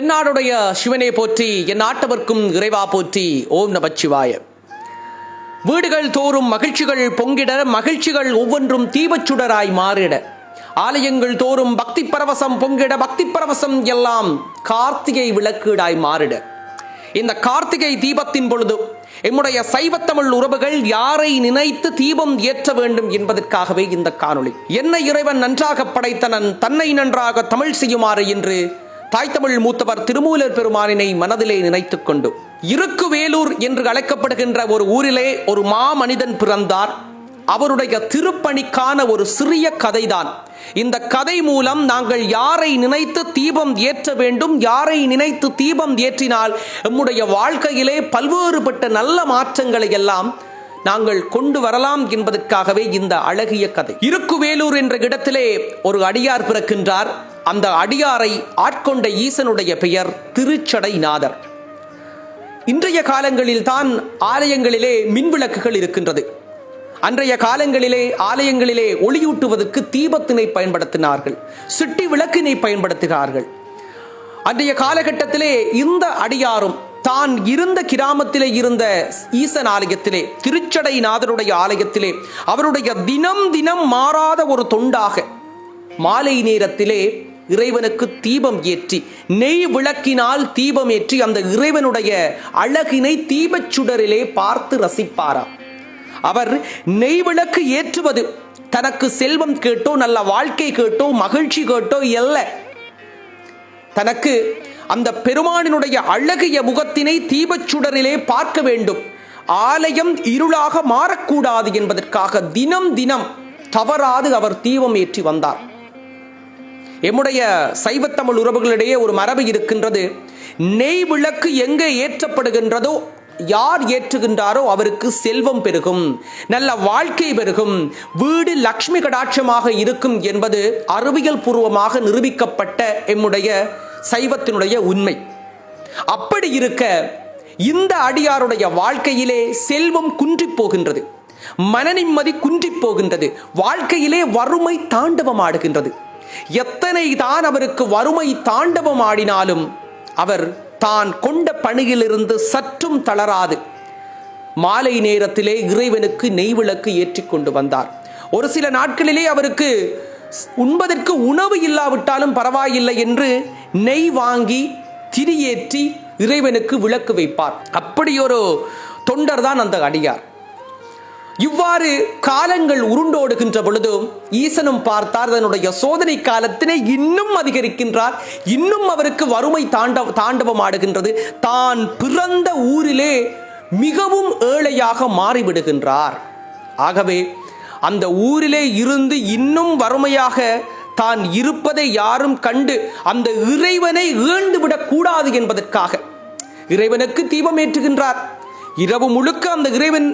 தென்னாடுடைய சிவனே போற்றி என் நாட்டவர்க்கும் இறைவா போற்றி ஓம் நமச்சிவாய வீடுகள் தோறும் மகிழ்ச்சிகள் பொங்கிட மகிழ்ச்சிகள் ஒவ்வொன்றும் தீபச்சுடராய் மாறிட. ஆலயங்கள் தோறும் பக்தி பரவசம் பொங்கிட பக்தி பரவசம் எல்லாம் கார்த்திகை விளக்கீடாய் மாறிட. இந்த கார்த்திகை தீபத்தின் பொழுது எம்முடைய சைவத்தமிழ் உறவுகள் யாரை நினைத்து தீபம் ஏற்ற வேண்டும் என்பதற்காகவே இந்த காணொளி. என்ன இறைவன் நன்றாக படைத்தனன் தன்னை நன்றாக தமிழ் செய்யுமாறு என்று தாய் தமிழ் மூத்தவர் திருமூலர் பெருமானினை மனதிலே நினைத்துக் கொண்டு இருக்கு வேலூர் என்று அழைக்கப்படுகின்ற ஒரு ஊரிலே ஒரு மாமனிதன் பிறந்தார். அவருடைய திருப்பணிக்கான ஒரு சிறிய கதைதான். இந்த கதை மூலம் நாங்கள் யாரை நினைத்து தீபம் ஏற்ற வேண்டும் யாரை நினைத்து தீபம் ஏற்றினால் நம்முடைய வாழ்க்கையிலே பல்வேறுபட்ட நல்ல மாற்றங்களை எல்லாம் நாங்கள் கொண்டு வரலாம் என்பதற்காகவே இந்த அழகிய கதை. இருக்குவேலூர் என்ற இடத்திலே ஒரு அடியார் பிறக்கின்றார். அந்த அடியாரை ஆட்கொண்ட ஈசனுடைய பெயர் திருச்சடைநாதர். இன்றைய காலங்களில் தான் ஆலயங்களிலே மின்விளக்குகள் இருக்கின்றது. அன்றைய காலங்களிலே ஆலயங்களிலே ஒளியூட்டுவதற்கு தீபத்தினை பயன்படுத்தினார்கள் சிட்டி விளக்கினை பயன்படுத்துகிறார்கள். அன்றைய காலகட்டத்திலே இந்த அடியாரும் தான் இருந்த கிராமத்திலே இருந்த ஈசன் ஆலயத்திலே திருச்சடை நாதருடைய ஆலயத்திலே அவருடைய தினம் தினம் மாறாத ஒரு தொண்டாக மாலை நேரத்திலே இறைவனுக்கு தீபம் ஏற்றி நெய் விளக்கினால் தீபம் ஏற்றி அந்த இறைவனுடைய அழகினை தீபச் சுடரிலே பார்த்து ரசிப்பாராம். அவர் நெய் விளக்கு ஏற்றுவது தனக்கு செல்வம் கேட்டோ நல்ல வாழ்க்கை கேட்டோ மகிழ்ச்சி கேட்டோ அல்ல. தனக்கு அந்த பெருமானினுடைய அழகிய முகத்தினை தீபச் சுடரிலே பார்க்க வேண்டும். ஆலயம் இருளாக மாறக்கூடாது என்பதற்காக தினம் தினம் தவறாது அவர் தீபம் ஏற்றி வந்தார். எம்முடைய சைவத்தமிழ் உறவுகளிடையே ஒரு மரபு இருக்கின்றது. நெய் விளக்கு எங்கே ஏற்றப்படுகின்றதோ யார் ஏற்றுகின்றாரோ அவருக்கு செல்வம் பெருகும் நல்ல வாழ்க்கை பெருகும். வீடு லக்ஷ்மி கடாட்சமாக இருக்கும் என்பது அறிவியல் பூர்வமாக நிரூபிக்கப்பட்ட எம்முடைய சைவத்தினுடைய உண்மை. அப்படி இருக்க இந்த அடியாருடைய வாழ்க்கையிலே செல்வம் குன்றி போகின்றது. மனநிம்மதி குன்றி போகின்றது. வாழ்க்கையிலே வறுமை தாண்டவமாடுகின்றது. எத்தனை தான் அவருக்கு வறுமை தாண்டவம் ஆடினாலும் அவர் தான் கொண்ட பணியிலிருந்து சற்றும் தளராது. மாலை நேரத்திலே இறைவனுக்கு நெய்விளக்கு ஏற்றி கொண்டு வந்தார். ஒரு சில நாட்களிலே அவருக்கு உண்பதற்கு உணவு இல்லாவிட்டாலும் பரவாயில்லை என்று நெய் வாங்கி திரியேற்றி இறைவனுக்கு விளக்கு வைப்பார். அப்படி ஒரு தொண்டர் தான் அந்த அடியார். இவ்வாறு காலங்கள் உருண்டோடுகின்ற பொழுதும் ஈசனும் பார்த்தார் தன்னுடைய சோதனை காலத்தினை இன்னும் அதிகரிக்கின்றார் இன்னும் அவருக்கு வறுமை தாண்டவ தாண்டவம் ஆடுகின்றது தான் பிறந்த ஊரிலே மிகவும் ஏழையாக மாறிவிடுகின்றார். ஆகவே அந்த ஊரிலே இருந்து இன்னும் வறுமையாக தான் இருப்பதை யாரும் கண்டு அந்த இறைவனை ஈழ்ந்துவிடக் கூடாது என்பதற்காக இறைவனுக்கு தீபம் ஏற்றுகின்றார். இரவு முழுக்க அந்த இறைவன்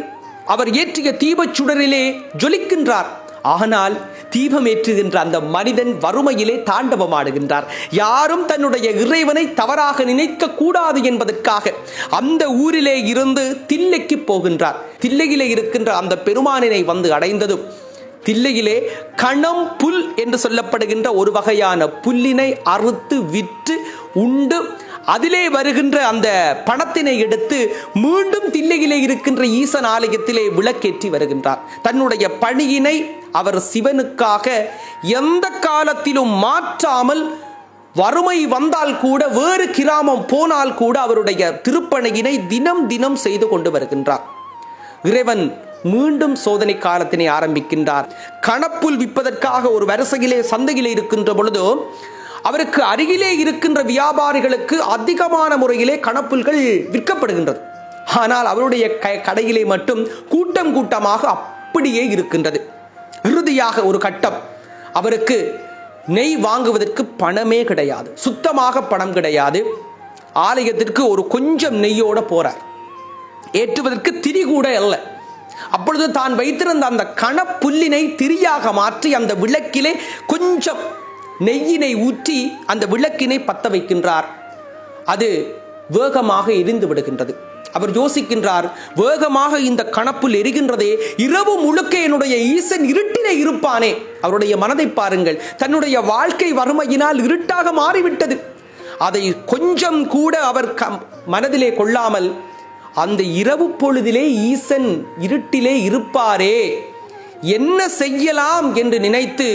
அவர் ஏற்றிய தீபச் சுடரிலே ஜொலிக்கின்றார். ஆனால் தீபம் ஏற்றுகின்ற அந்த மனிதன் வறுமையிலே தாண்டவமாடுகின்றார். யாரும் தன்னுடைய இறைவனை தவறாக நினைக்க கூடாது என்பதற்காக அந்த ஊரிலே இருந்து தில்லைக்கு போகின்றார். தில்லையிலே இருக்கின்ற அந்த பெருமானினை வந்து அடைந்ததும் தில்லையிலே கணம் புல் என்று சொல்லப்படுகின்ற ஒரு வகையான புல்லினை அறுத்து விற்று உண்டு அதிலே வருகின்ற அந்த பணத்தினை எடுத்து மீண்டும் தில்லையிலே இருக்கின்ற ஈசன் ஆலயத்திலே விளக்கேற்றி வருகின்றார். தன்னுடைய பணியினை அவர் சிவனுக்காக எந்த காலத்திலும் மாற்றாமல் வறுமை வந்தால் கூட வேறு கிராமம் போனால் கூட அவருடைய திருப்பணியினை தினம் தினம் செய்து கொண்டு வருகின்றார். இறைவன் மீண்டும் சோதனை காலத்தினை ஆரம்பிக்கின்றார். கணப்புல் விற்பதற்காக ஒரு வரிசையிலே சந்தையிலே இருக்கின்ற பொழுது அவருக்கு அருகிலே இருக்கின்ற வியாபாரிகளுக்கு அதிகமான முறையிலே கணப்புல்கள் விற்கப்படுகின்றது. ஆனால் அவருடைய கடையிலே மட்டும் கூட்டம் கூட்டமாக அப்படியே இருக்கின்றது. இறுதியாக ஒரு கட்டம். அவருக்கு நெய் வாங்குவதற்கு பணமே கிடையாது. சுத்தமாக பணம் கிடையாது. ஆலயத்திற்கு ஒரு கொஞ்சம் நெய்யோட போறார். ஏற்றுவதற்கு திரி கூட அல்ல. அப்பொழுது தான் வைத்திருந்த அந்த கணப்புல்லினை திரியாக மாற்றி அந்த விளக்கிலே கொஞ்சம் நெய்யினை ஊற்றி அந்த விளக்கினை பத்த வைக்கின்றார். அது வேகமாக எரிந்து விடுகின்றது. அவர் யோசிக்கின்றார் வேகமாக இந்த கணப்பில் எரிகின்றதே இரவு முழுக்க என்னுடைய ஈசன் இருட்டிலே இருப்பானே. அவருடைய மனதை பாருங்கள் தன்னுடைய வாழ்க்கை வறுமையினால் இருட்டாக மாறிவிட்டது. அதை கொஞ்சம் கூட அவர் கம் மனதிலே கொள்ளாமல் அந்த இரவு பொழுதிலே ஈசன் இருட்டிலே இருப்பாரே என்ன செய்யலாம் என்று நினைத்து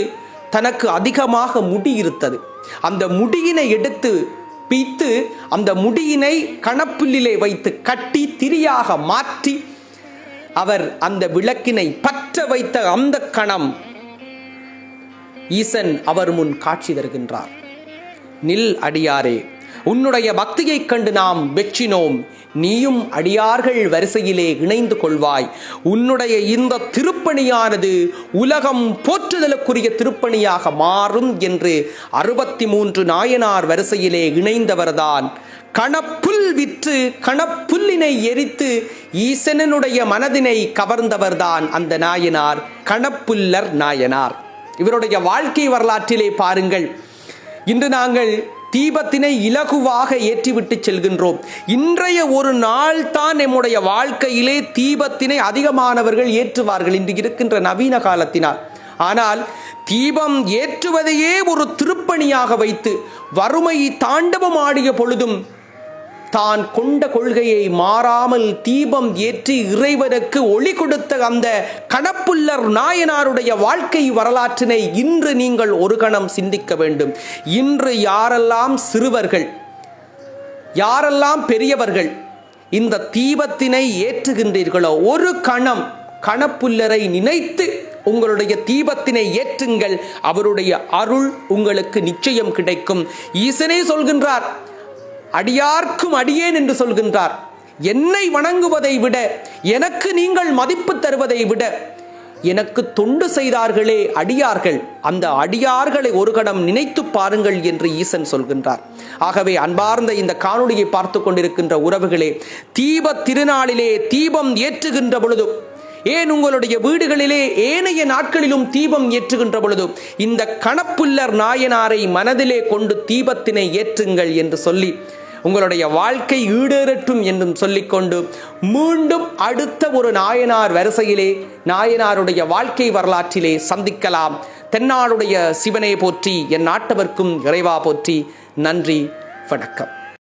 தனக்கு அதிகமாக முடி இருந்தது அந்த முடியினை எடுத்து பீத்து அந்த முடியினை கணப்புல்லிலே வைத்து கட்டி திரியாக மாற்றி அவர் அந்த விளக்கினை பற்ற வைத்த அந்த கணம் ஈசன் அவர் முன் காட்சி தருகின்றார். நில் அடியாரே உன்னுடைய பக்தியைக் கண்டு நாம் வெற்றினோம். நீயும் அடியார்கள் வரிசையிலே இணைந்து கொள்வாய். உன்னுடைய இந்த திருப்பணியானது உலகம் போற்றுதலுக்குரிய திருப்பணியாக மாறும் என்று அறுபத்தி மூன்று நாயனார் வரிசையிலே இணைந்தவர்தான். கணப்புல் விற்று கணப்புல்லினை எரித்து ஈசனனுடைய மனதினை கவர்ந்தவர்தான் அந்த நாயனார் கணப்புல்லர் நாயனார். இவருடைய வாழ்க்கை வரலாற்றிலே பாருங்கள். இன்று நாங்கள் தீபத்தினை இலகுவாக ஏற்றிவிட்டு செல்கின்றோம். இன்றைய ஒரு நாள் தான் நம்முடைய வாழ்க்கையிலே தீபத்தினை அதிகமானவர்கள் ஏற்றுவார்கள் இன்று இருக்கின்ற நவீன காலத்தினால். ஆனால் தீபம் ஏற்றுவதையே ஒரு திருப்பணியாக வைத்து வறுமையை தாண்டவம் ஆடிய பொழுதும் தான் கொண்ட கொள்கையை மாறாமல் தீபம் ஏற்றி இறைவனுக்கு ஒளி கொடுத்த அந்த கணப்புல்லர் நாயனாருடைய வாழ்க்கை வரலாற்றினை இன்று நீங்கள் ஒரு கணம் சிந்திக்க வேண்டும். இன்று யாரெல்லாம் சிறுவர்கள் யாரெல்லாம் பெரியவர்கள் இந்த தீபத்தினை ஏற்றுகின்றீர்களோ ஒரு கணம் கணப்புல்லரை நினைத்து உங்களுடைய தீபத்தினை ஏற்றுங்கள். அவருடைய அருள் உங்களுக்கு நிச்சயம் கிடைக்கும். ஈசனே சொல்கின்றார் அடியார்க்கும் அடியேன் என்று சொல்கின்றார். என்னை வணங்குவதை விட எனக்கு நீங்கள் மதிப்பு தருவதை விட எனக்கு தொண்டு செய்தார்களே அடியார்கள். அந்த அடியார்களை ஒரு கணம் நினைத்து பாருங்கள் என்று ஈசன் சொல்கின்றார். ஆகவே அன்பார்ந்த இந்த காணொளியை பார்த்து கொண்டிருக்கின்ற உறவுகளே தீப திருநாளிலே தீபம் ஏற்றுகின்ற பொழுதும் ஏன் உங்களுடைய வீடுகளிலே ஏனைய நாட்களிலும் தீபம் ஏற்றுகின்ற பொழுது இந்த கணப்புல்லர் நாயனாரை மனதிலே கொண்டு தீபத்தினை ஏற்றுங்கள் என்று சொல்லி உங்களுடைய வாழ்க்கை ஈடேறட்டும் என்றும் சொல்லிக்கொண்டு மீண்டும் அடுத்த ஒரு நாயனார் வரிசையிலே நாயனாருடைய வாழ்க்கை வரலாற்றிலே சந்திக்கலாம். தென்னாடுடைய சிவனை போற்றி என் நாட்டவர்க்கும் இறைவா போற்றி. நன்றி வணக்கம்.